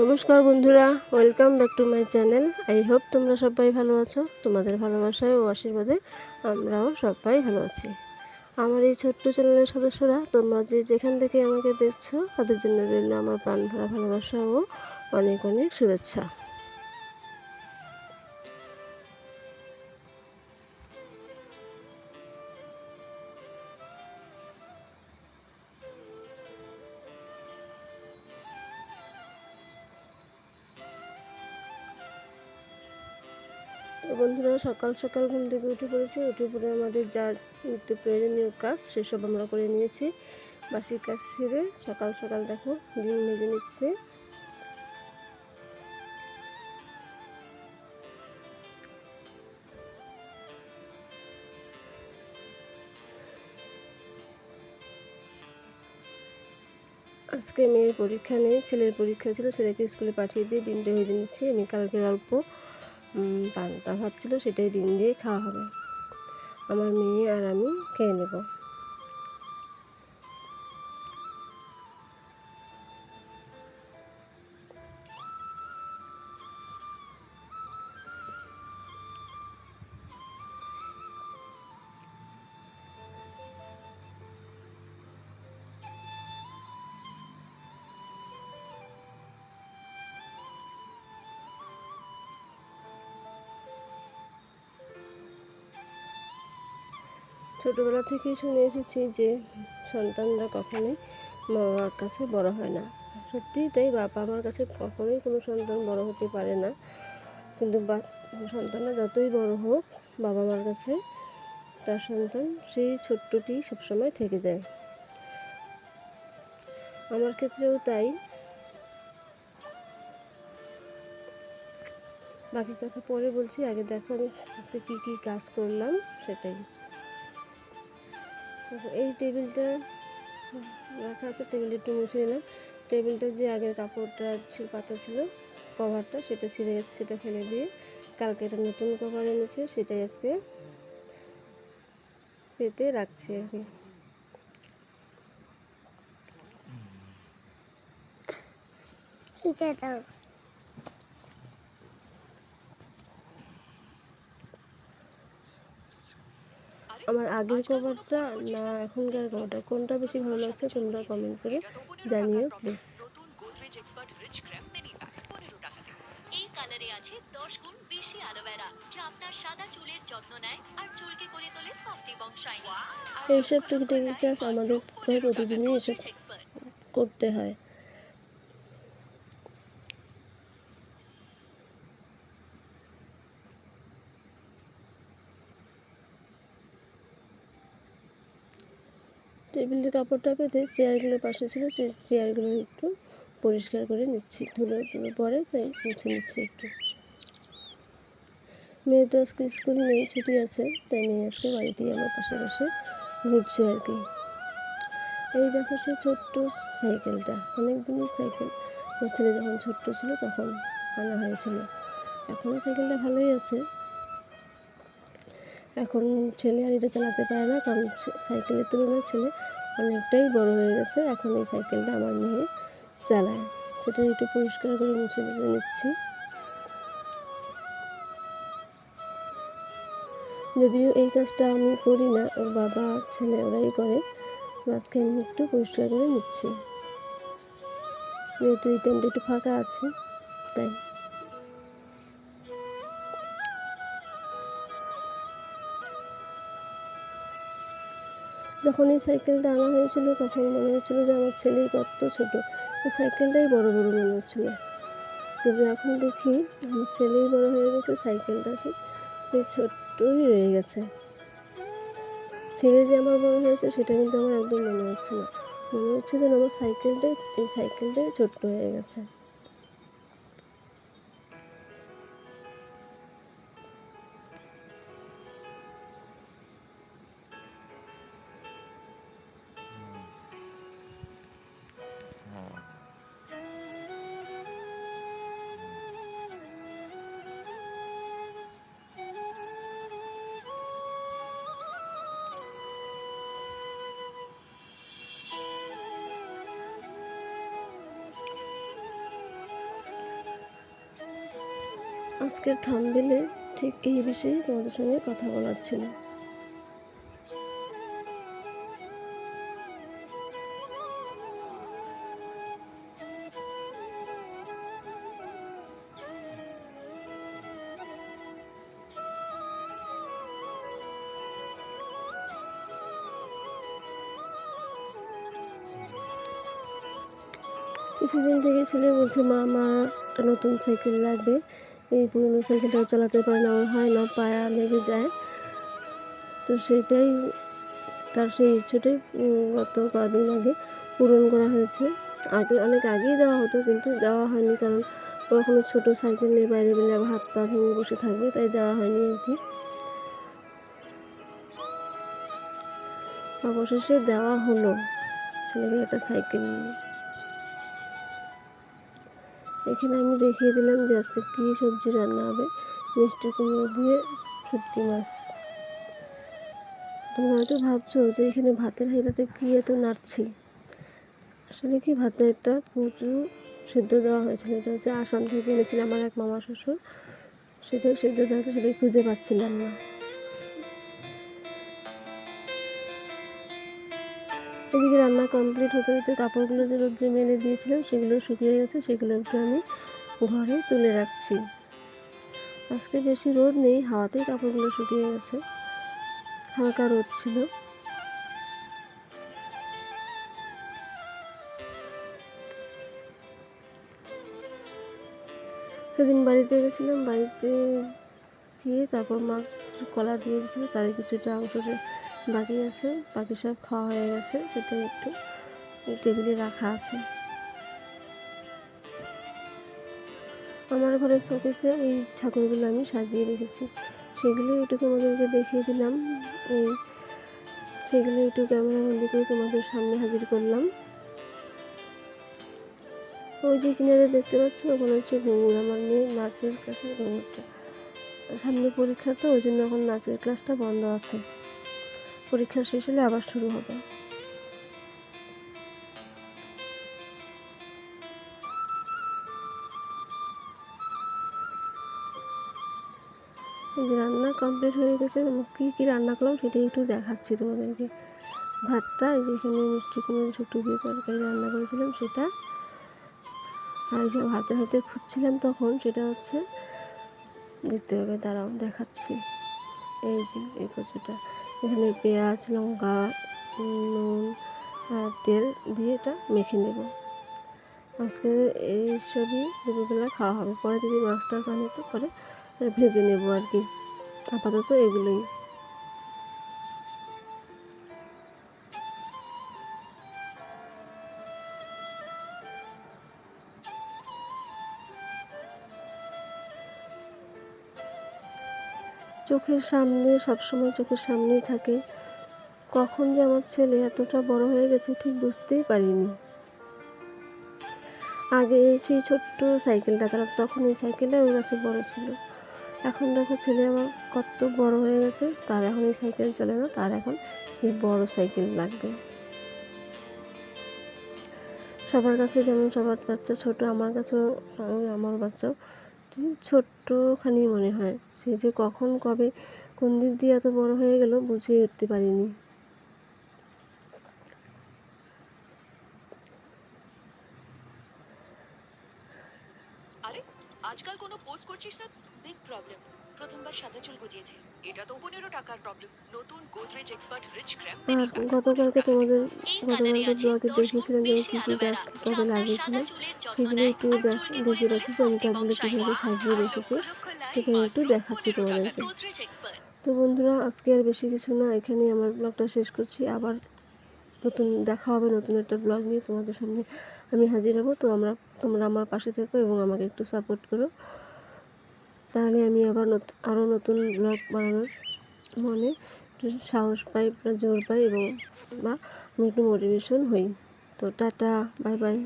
নমস্কার বন্ধুরা welcome back to my channel I hope তোমরা সবাই ভালো আছো, তোমাদের ভালোবাসায় ও আশীর্বাদে আমরাও সবাই ভালো আছি। আমার এই ছোট্ট চ্যানেলের সদস্যরা, তোমরা যে যেখান থেকে আমাকে দেখছ, তাদের জন্য রইল আমার প্রাণ ভরা ভালোবাসা ও অনেক অনেক শুভেচ্ছা। তো বন্ধুরা, সকাল সকাল ঘুম থেকে উঠে পড়েছি। উঠে পড়ে আমাদের যা নিত্য প্রয়োজনীয় কাজ, সেসব আমরা করে নিয়েছি। বাসি কাজ সেরে সকাল সকাল দেখো ডিম ভেজে নিচ্ছে। আজকে মেয়ের পরীক্ষা নেই, ছেলের পরীক্ষা ছিল, ছেলেকে স্কুলে পাঠিয়ে দিয়ে ডিমটা ভেজে নিচ্ছি। আমি কালকে অল্প পান্তা ভাত ছিল সেটাই ডিম দিয়ে খাওয়া হবে। আমার মেয়ে আর আমি খেয়ে নেব। ছোটোবেলা থেকেই শুনে এসেছি যে সন্তানরা কখনোই মা বাবার কাছে বড় হয় না। সত্যিই তাই, বাবা আমার কাছে কখনোই কোনো সন্তান বড় হতে পারে না। কিন্তু সন্তানরা যতই বড় হোক, বাবা মার কাছে তার সন্তান সেই ছোট্টটি সবসময় থেকে যায়। আমার ক্ষেত্রেও তাই। বাকি কথা পরে বলছি, আগে দেখো আমি আজকে কী কী কাজ করলাম, সেটাই। এই টেবিলটা রাখা আছে, টেবিলটা একটু মুছে নিলাম। টেবিলটা যে আগের কাপড়টা পাতা ছিল, কভারটা, সেটা ছিঁড়ে গেছে, সেটা ফেলে দিয়ে কালকে একটা নতুন কভার এনেছে, সেটাই আজকে পেতে রাখছি আর কি। আমার আগের কভারটা না এখনকার কভারটা কোনটা বেশি ভালো লাগছে তোমরা কমেন্ট করে জানিও প্লিজ আছে দশ গুণ বেশি অ্যালোভেরা যা আপনার সাদা চুলের যত্ন নেয় আর চুলকে করে তোলে সফট এবং শাইনি এইসব টুকিটাকি কাজ আমাদের প্রায় প্রতিদিনই এসব করতে হয়। টেবিলের কাপড়টা পেতে চেয়ারগুলো পাশে ছিল চেয়ারগুলো একটু পরিষ্কার করে নিচ্ছি ধুলো ধুলো পরে তাই মুছে নিচ্ছি একটু। মেয়ে তো আজকে স্কুল নেই, ছুটি আছে, তাই মেয়ে আজকে বাড়িতেই আমার পাশে পাশে ঘুরছে আর কি। এই দেখো সেই ছোট্ট সাইকেলটা অনেক দিনের সাইকেল। আমার ছেলে যখন ছোট্ট ছিল তখন আনা হয়েছিল। এখনও সাইকেলটা ভালোই আছে এখন ছেলে আর এটা চালাতে পারে না, কারণ সাইকেলের তুলনায় ছেলে অনেকটাই বড় হয়ে গেছে। এখন এই সাইকেলটা আমার মেয়ে চালায়। সেটা একটু পরিষ্কার করে মুছে নিচ্ছি। যদিও এই কাজটা আমি করি না, ওর বাবা, ছেলে ওরাই করে। আজকে আমি একটু পরিষ্কার করে নিচ্ছি। যেহেতু এই টাইমটা একটু ফাঁকা আছে, তাই। যখন এই সাইকেলটা আনা হয়েছিল, তখন মনে হচ্ছিল যে আমার ছেলের কত ছোট। এই সাইকেলটাই বড় বড় মনে হচ্ছিল। কিন্তু এখন দেখি আমার ছেলেই বড় হয়ে গেছে, সাইকেলটা সেই ছোট্টই রয়ে গেছে। ছেলে যে আমার বড় হয়েছে, সেটা কিন্তু আমার একদম মনে হচ্ছে না। মনে হচ্ছে যেন আমার সাইকেলটাই, এই সাইকেলটাই ছোট্ট হয়ে গেছে। আজকের থামবেলে ঠিক এই বিষয়ে তোমাদের সঙ্গে কথা বলার ছিল। কিছুদিন থেকে ছেলে বলছে মা আমার একটা নতুন সাইকেল লাগবে। এই পুরনো সাইকেলটা চালাতে পারে না হয় না, পায়া লেগে যায়। তো সেটাই, তার সেই ইচ্ছেটাই গত কদিন আগে পূরণ করা হয়েছে। আগে, অনেক আগেই দেওয়া হতো, কিন্তু দেওয়া হয়নি কারণ কখনো ছোটো সাইকেল নিয়ে বাইরে বেলে আবার হাত পা ভেঙে বসে থাকবে, তাই দেওয়া হয়নি আর কি। অবশেষে দেওয়া হলো, ছেলেকে একটা সাইকেল নিয়ে। এখানে আমি দেখিয়ে দিলাম যে আজকে কী সবজি রান্না হবে। মিষ্টি কুমড়ো দিয়ে শুটকি মাছ। তোমরা হয়তো ভাবছ যে এখানে ভাতের হাঁড়িটাতে কী এত নাড়ছি? আসলে কি ভাতে একটা প্রচুর সেদ্ধ দেওয়া হয়েছিল। এটা হচ্ছে আসাম থেকে এনেছিল আমার এক মামা শ্বশুর। সেটাই সেদ্ধ দেওয়া হচ্ছে সেটাই খুঁজে পাচ্ছিলাম না। এদিকে রান্না কমপ্লিট হতে হতে কাপড়গুলো যে রোদ্রে মেলে দিয়েছিলাম, সেগুলো শুকিয়ে গেছে, সেগুলো একটু আমি ঘরে তুলে রাখছি। আজকে বেশি রোদ নেই, হাওয়াতেই কাপড়গুলো শুকিয়ে গেছে। হালকা রোদ ছিল। সেদিন বাড়িতে গেছিলাম, বাড়িতে গিয়ে তারপর মা কলা দিয়ে দিয়েছিল তার কিছুটা অংশ বাকি আছে, বাকি সব খাওয়া হয়ে গেছে সেটা একটু টেবিলে রাখা আছে। আমার ঘরের শোকেসে এই ঠাকুরগুলো আমি সাজিয়ে রেখেছি। সেগুলো একটু তোমাদেরকে দেখিয়ে দিলাম। এই সেগুলো একটু ক্যামেরা বন্দি করে তোমাদের সামনে হাজির করলাম। ওই যে কিনারে দেখতে পাচ্ছ, ওখানে হচ্ছে ঘুঙুর, আমার মেয়ে নাচের ক্লাসের ঘুঙুরটা। সামনে পরীক্ষা তো, ওই জন্য এখন নাচের ক্লাসটা বন্ধ আছে। পরীক্ষা শেষ হলে আবার শুরু হবে। এই যে রান্না কমপ্লিট হয়ে গেছে কী কী রান্না করলাম সেটাই একটু দেখাচ্ছি তোমাদেরকে। ভাতটা, এই যে এখানে মিষ্টি কুমড়ো শুক্তো দিয়ে তরকারি রান্না করেছিলাম সেটা। আর যে ভাতের হাতে খুঁজছিলাম তখন, সেটা হচ্ছে, দেখতে পাবে, দাঁড়াও, দেখাচ্ছি। এই যে, এই কচুটা। এখানে পেঁয়াজ, লঙ্কা, নুন আর তেল দিয়ে এটা মেখে নেব। আজকে এই সবই দুপুরবেলা খাওয়া হবে। পরে যদি মাছ টাছ আনি তো পরে ভেজে নেব আর কি। আপাতত এগুলোই। চোখের সামনে, সবসময় চোখের সামনেই থাকে। কখন যে আমার ছেলে এতটা বড় হয়ে গেছে ঠিক বুঝতেই পারিনি। আগে সেই ছোট্ট সাইকেলটা চালাতো তখন এই সাইকেলটা ওর কাছে বড় ছিল। এখন দেখো ছেলে আমার কত বড় হয়ে গেছে, তার এখন এই সাইকেল চলে না, তার এখন এই বড় সাইকেল লাগবে। সবার কাছে যেমন সবার বাচ্চা ছোট, আমার কাছেও, আমার বাচ্চাও ছোট্টখানি মনে হয়। সে যে কখন, কবে, কোন দিক দিয়ে এত বড় হয়ে গেল বুঝে উঠতে পারিনি। আরে, আজকাল কোনো পোস্ট করছিস না? বিগ প্রবলেম প্রথমবার সাদা চুল গজিয়েছে। এটা তো পনেরো টাকার প্রবলেম নতুন গোদরেজ এক্সপার্ট রিচ ক্র্যাম আর গতকালকে তোমাদের গতকালকে ব্লগে দেখিয়েছিলাম যে আমি কী কী গাছ যা লাগিয়েছিলাম সেগুলো একটু দেখে রেখেছি করে তোলে সেটাই সিল্কি একটু এবং দেখাচ্ছি তোমাদেরকে। তো বন্ধুরা আজকে আর বেশি কিছু না এখানেই আমার ব্লগটা শেষ করছি। আবার নতুন দেখা হবে নতুন একটা ব্লগ নিয়ে তোমাদের সামনে আমি হাজির হব। তো আমরা তোমরা আমার পাশে থেকো এবং আমাকে একটু সাপোর্ট করো। তাহলে আমি আবার নতুন আরও নতুন ব্লগ বানানোর মনে একটু সাহস পাই বা জোর পাই এবং বা আমি একটু মোটিভেশন হই। তো টাটা বাই বাই